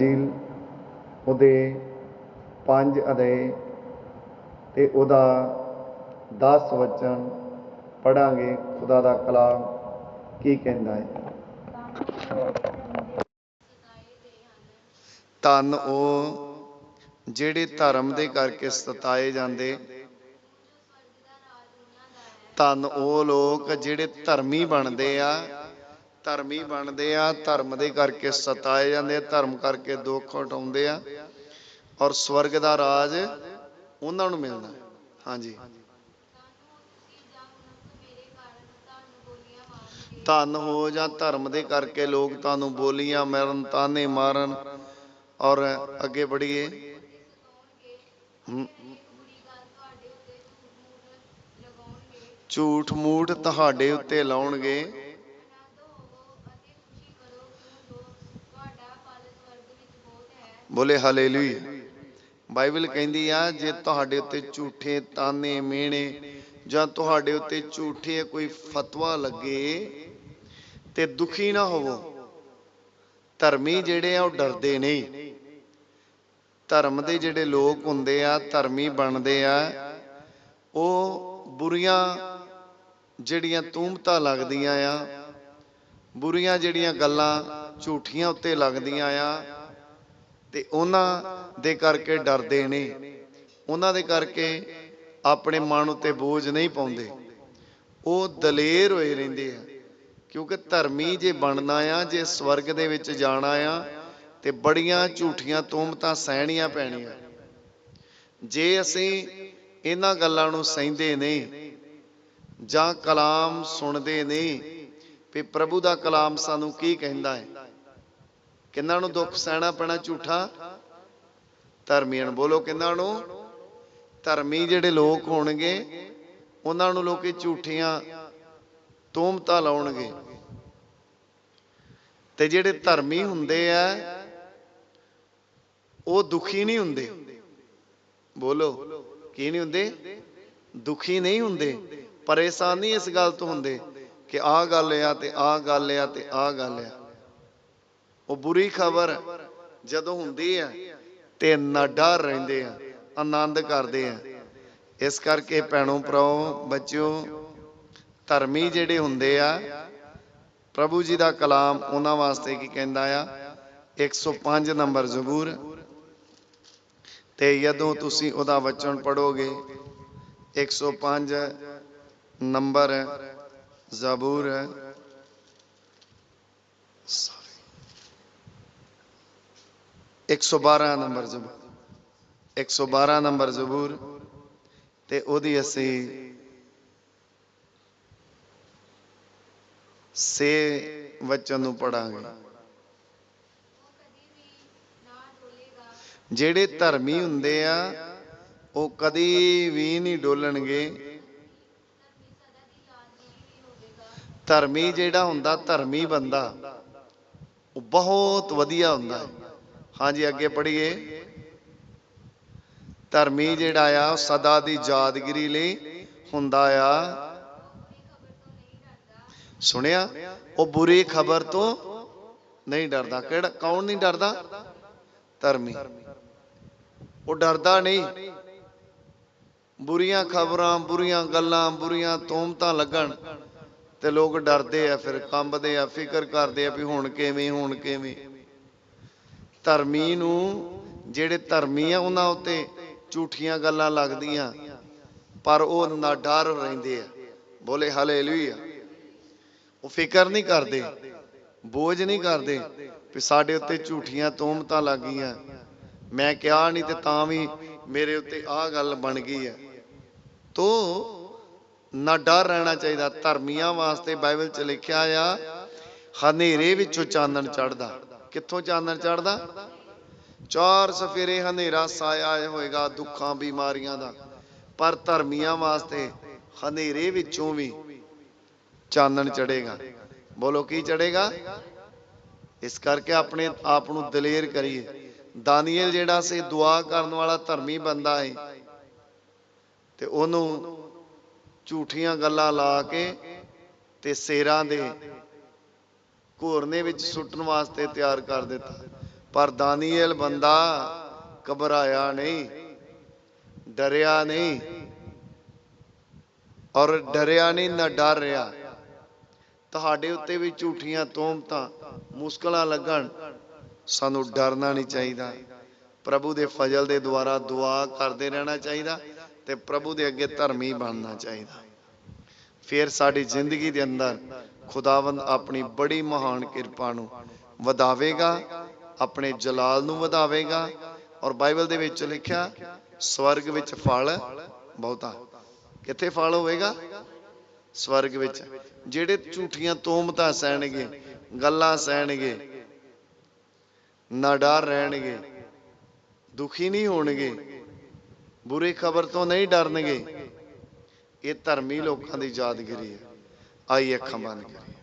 ਅੰਜੀਲ ਉਹਦੇ 5 ਅਧਿਆਏ ਤੇ ਉਹਦਾ 10 ਵਚਨ ਪੜਾਂਗੇ ਖੁਦਾ ਦਾ ਕਲਾਮ ਕੀ ਕਹਿੰਦਾ ਹੈ? ਧੰਨ ਉਹ ਜਿਹੜੇ ਧਰਮ ਦੇ ਕਰਕੇ ਸਤਾਏ ਜਾਂਦੇ। ਧੰਨ ਉਹ ਲੋਕ ਜਿਹੜੇ ਧਰਮੀ ਬਣਦੇ ਆ। ਧਰਮੀ ਬਣਦੇ ਆ, ਧਰਮ ਦੇ ਕਰਕੇ ਸਤਾਏ ਜਾਂਦੇ ਆ, ਧਰਮ ਕਰਕੇ ਦੁੱਖ ਉਠਾਉਂਦੇ ਆ। ਔਰ ਸਵਰਗ ਦਾ ਰਾਜ ਉਹਨਾਂ ਨੂੰ ਮਿਲਣਾ ਹਾਂਜੀ। ਧੰਨ ਹੋ ਜਾਂ ਧਰਮ ਦੇ ਕਰਕੇ ਲੋਕ ਤੁਹਾਨੂੰ ਬੋਲੀਆਂ ਮਰਨ, ਤਾਨੇ ਮਾਰਨ ਔਰ ਅੱਗੇ ਬੜੀਏ ਝੂਠ ਮੂਠ ਤੁਹਾਡੇ ਉੱਤੇ ਲਾਉਣਗੇ। ਬੋਲੇ ਹਾਲੇਲੂਇਆ। ਬਾਈਬਲ ਕਹਿੰਦੀ ਆ, ਜੇ ਤੁਹਾਡੇ ਉੱਤੇ ਝੂਠੇ ਤਾਨੇ ਮਿਹਣੇ ਜਾਂ ਤੁਹਾਡੇ ਉੱਤੇ ਝੂਠੇ ਕੋਈ ਫਤਵਾ ਲੱਗੇ ਤੇ ਦੁਖੀ ਨਾ ਹੋਵੋ, ਧਰਮੀ ਜਿਹੜੇ ਆ ਉਹ ਡਰਦੇ ਨਹੀਂ। ਧਰਮ ਦੇ ਜਿਹੜੇ ਲੋਕ ਹੁੰਦੇ ਆ, ਧਰਮੀ ਬਣਦੇ ਆ, ਉਹ ਬੁਰੀਆਂ ਜਿਹੜੀਆਂ ਤੂਮਤਾਂ ਲੱਗਦੀਆਂ ਆ, ਬੁਰੀਆਂ ਜਿਹੜੀਆਂ ਗੱਲਾਂ ਝੂਠੀਆਂ ਉੱਤੇ ਲੱਗਦੀਆਂ ਆ ਤੇ ਉਹਨਾਂ ਦੇ ਕਰਕੇ ਡਰਦੇ ਨੇ। ਉਹਨਾਂ ਦੇ ਕਰਕੇ ਆਪਣੇ ਮਨ ਉੱਤੇ ਬੋਝ ਨਹੀਂ ਪਾਉਂਦੇ। ਉਹ ਦਲੇਰ ਹੋਏ ਰਹਿੰਦੇ ਆ। ਕਿਉਂਕਿ ਧਰਮੀ ਜੇ ਬਣਨਾ ਆ, ਜੇ ਸਵਰਗ ਦੇ ਵਿੱਚ ਜਾਣਾ ਆ, ਤੇ ਬੜੀਆਂ ਝੂਠੀਆਂ ਤੋਮਤਾਂ ਸਹਿਣੀਆਂ ਪੈਣੀਆਂ। ਜੇ ਅਸੀਂ ਇਹਨਾਂ ਗੱਲਾਂ ਨੂੰ ਸਹਿੰਦੇ ਨਹੀਂ ਜਾਂ ਕਲਾਮ ਸੁਣਦੇ ਨਹੀਂ ਵੀ ਪ੍ਰਭੂ ਦਾ ਕਲਾਮ ਸਾਨੂੰ ਕੀ ਕਹਿੰਦਾ ਹੈ? ਕਿੰਨਾਂ ਨੂੰ ਦੁੱਖ ਸਹਿਣਾ ਪੈਣਾ ਝੂਠਾ? ਧਰਮੀਆਂ ਨੂੰ ਬੋਲੋ ਕਿੰਨਾਂ ਨੂੰ? ਧਰਮੀ ਜਿਹੜੇ ਲੋਕ ਹੋਣਗੇ, ਉਹਨਾਂ ਨੂੰ ਲੋਕੀ ਝੂਠੀਆਂ ਤੋਮਤਾ ਲਾਉਣਗੇ। ਤੇ ਜਿਹੜੇ ਧਰਮੀ ਹੁੰਦੇ ਆ, ਉਹ ਦੁਖੀ ਨਹੀਂ ਹੁੰਦੇ। ਬੋਲੋ, ਕੀ ਨਹੀਂ ਹੁੰਦੇ? ਦੁਖੀ ਨਹੀਂ ਹੁੰਦੇ, ਪਰੇਸ਼ਾਨ ਨਹੀਂ ਇਸ ਗੱਲ ਤੋਂ ਹੁੰਦੇ ਕਿ ਆਹ ਗੱਲ ਆ ਤੇ ਆਹ ਗੱਲ ਆ ਤੇ ਆਹ ਗੱਲ ਆ। ਉਹ ਬੁਰੀ ਖਬਰ ਜਦੋਂ ਹੁੰਦੀ ਆ ਤੇ ਨਾ ਡਰ ਰਹਿੰਦੇ ਆ, ਆਨੰਦ ਕਰਦੇ ਆ। ਇਸ ਕਰਕੇ ਭੈਣੋ, ਭਰਾਓ, ਬੱਚਿਓ, ਧਰਮੀ ਜਿਹੜੇ ਹੁੰਦੇ ਆ, ਪ੍ਰਭੂ ਜੀ ਦਾ ਕਲਾਮ ਉਹਨਾਂ ਵਾਸਤੇ ਕੀ ਕਹਿੰਦਾ ਆ? 105 ਨੰਬਰ ਜ਼ਬੂਰ। ਤੇ ਜਦੋਂ ਤੁਸੀਂ ਉਹਦਾ ਵਚਨ ਪੜੋਗੇ 105 ਨੰਬਰ ਜ਼ਬੂਰ। 112 ਨੰਬਰ ਜ਼ਬੂਰ। 112 ਨੰਬਰ ਜ਼ਬੂਰ। ਤੇ ਉਹਦੀ ਅਸੀਂ ਸੇ ਵਚਨ ਨੂੰ ਪੜਾਂਗੇ ਜਿਹੜੇ ਧਰਮੀ ਹੁੰਦੇ ਆ, ਉਹ ਕਦੀ ਵੀ ਨਹੀਂ ਡੋਲਣਗੇ। ਧਰਮੀ ਜਿਹੜਾ ਹੁੰਦਾ, ਧਰਮੀ ਬੰਦਾ, ਉਹ ਬਹੁਤ ਵਧੀਆ ਹੁੰਦਾ। ਹੈ ਹਾਂਜੀ, ਅੱਗੇ ਪੜ੍ਹੀਏ। ਧਰਮੀ ਜਿਹੜਾ ਆ, ਉਹ ਸਦਾ ਦੀ ਯਾਦਗਿਰੀ ਲਈ ਹੁੰਦਾ ਆ। ਸੁਣਿਆ? ਉਹ ਬੁਰੀ ਖਬਰ ਤੋਂ ਨਹੀਂ ਡਰਦਾ। ਕਿਹੜਾ? ਕੌਣ ਨਹੀਂ ਡਰਦਾ? ਧਰਮੀ। ਉਹ ਡਰਦਾ ਨਹੀਂ। ਬੁਰੀਆਂ ਖਬਰਾਂ, ਬੁਰੀਆਂ ਗੱਲਾਂ, ਬੁਰੀਆਂ ਤੋਮਤਾਂ ਲੱਗਣ ਤੇ ਲੋਕ ਡਰਦੇ ਆ, ਫਿਰ ਕੰਬਦੇ ਆ, ਫਿਕਰ ਕਰਦੇ ਆ ਵੀ ਹੁਣ ਕਿਵੇਂ ਹੁਣ ਕਿਵੇਂ। ਧਰਮੀ ਨੂੰ, ਜਿਹੜੇ ਧਰਮੀ ਆ ਉਹਨਾਂ ਉੱਤੇ ਝੂਠੀਆਂ ਗੱਲਾਂ ਲੱਗਦੀਆਂ, ਪਰ ਉਹ ਨਾ ਡਰ ਰਹਿੰਦੇ ਆ। ਬੋਲੇ ਹਾਲੇਲੂਇਆ। ਉਹ ਫਿਕਰ ਨਹੀਂ ਕਰਦੇ, ਬੋਝ ਨਹੀਂ ਕਰਦੇ ਵੀ ਸਾਡੇ ਉੱਤੇ ਝੂਠੀਆਂ ਤੋਮਤਾਂ ਲੱਗੀਆਂ। ਮੈਂ ਕਿਹਾ ਨਹੀਂ ਤੇ ਤਾਂ ਵੀ ਮੇਰੇ ਉੱਤੇ ਆਹ ਗੱਲ ਬਣ ਗਈ ਹੈ ਤੋ ਨਾ ਡਰ ਰਹਿਣਾ ਚਾਹੀਦਾ। ਧਰਮੀਆਂ ਵਾਸਤੇ ਬਾਈਬਲ 'ਚ ਲਿਖਿਆ ਆ, ਹਨੇਰੇ ਵਿੱਚੋਂ ਚਾਨਣ ਚੜਦਾ ਕਿੱਥੋਂ ਚਾਨਣ ਚੜਦਾ ਚਾਰ ਸਫੇਰੇ ਹਨੇਰਾ ਸਾਇਆ ਹੋਏਗਾ ਦੁੱਖਾਂ ਬਿਮਾਰੀਆਂ ਦਾ। ਪਰ ਧਰਮੀਆਂ ਵਾਸਤੇ ਹਨੇਰੇ ਵਿੱਚੋਂ ਵੀ ਚਾਨਣ ਚੜੇਗਾ ਬੋਲੋ, ਕੀ ਚੜੇਗਾ ਇਸ ਕਰਕੇ ਆਪਣੇ ਆਪ ਨੂੰ ਦਲੇਰ ਕਰੀਏ। ਦਾਨੀਏਲ ਜਿਹੜਾ ਸੀ, ਦੁਆ ਕਰਨ ਵਾਲਾ ਧਰਮੀ ਬੰਦਾ ਹੈ ਤੇ ਉਹਨੂੰ ਝੂਠੀਆਂ ਗੱਲਾਂ ਲਾ ਕੇ ਤੇ ਸੇਰਾਂ ਦੇ ਘੋਰਨੇ ਵਿੱਚ ਸੁੱਟਣ ਵਾਸਤੇ ਤਿਆਰ ਕਰ ਦਿੱਤਾ। ਪਰ ਦਾਨੀਏਲ ਬੰਦਾ ਘਬਰਾਇਆ ਨਹੀਂ, ਡਰਿਆ ਨਹੀਂ ਔਰ ਡਰਿਆ ਨਹੀਂ, ਨਾ ਡਰ ਰਿਹਾ। ਤੁਹਾਡੇ ਉੱਤੇ ਵੀ ਝੂਠੀਆਂ ਤੋਮਤਾਂ, ਮੁਸ਼ਕਲਾਂ ਲੱਗਣ, ਸਾਨੂੰ ਡਰਨਾ ਨਹੀਂ ਚਾਹੀਦਾ। ਪ੍ਰਭੂ ਦੇ ਫਜ਼ਲ ਦੇ ਦੁਆਰਾ ਦੁਆ ਕਰਦੇ ਰਹਿਣਾ ਚਾਹੀਦਾ ਤੇ ਪ੍ਰਭੂ ਦੇ ਅੱਗੇ ਧਰਮੀ ਬਣਨਾ ਚਾਹੀਦਾ। ਫਿਰ ਸਾਡੀ ਜ਼ਿੰਦਗੀ ਦੇ ਅੰਦਰ ਖੁਦਾਵੰਦ ਆਪਣੀ ਬੜੀ ਮਹਾਨ ਕਿਰਪਾ ਨੂੰ ਵਧਾਵੇਗਾ, ਆਪਣੇ ਜਲਾਲ ਨੂੰ ਵਧਾਵੇਗਾ ਔਰ ਬਾਈਬਲ ਦੇ ਵਿੱਚ ਲਿਖਿਆ, ਸਵਰਗ ਵਿੱਚ ਫਲ ਬਹੁਤਾ। ਕਿੱਥੇ ਫਲ ਹੋਵੇਗਾ? ਸਵਰਗ ਵਿੱਚ। ਜਿਹੜੇ ਝੂਠੀਆਂ ਤੋਮਤਾਂ ਸਹਿਣਗੇ, ਗੱਲਾਂ ਸਹਿਣਗੇ ਨਾ ਡਰ ਰਹਿਣਗੇ, ਦੁਖੀ ਨਹੀਂ ਹੋਣਗੇ, ਬੁਰੀ ਖਬਰ ਤੋਂ ਨਹੀਂ ਡਰਨਗੇ ਇਹ ਧਰਮੀ ਲੋਕਾਂ ਦੀ ਯਾਦਗਿਰੀ ਹੈ। ਆਈ ਅੱਖਾਂ ਬੰਦ ਕਰੀ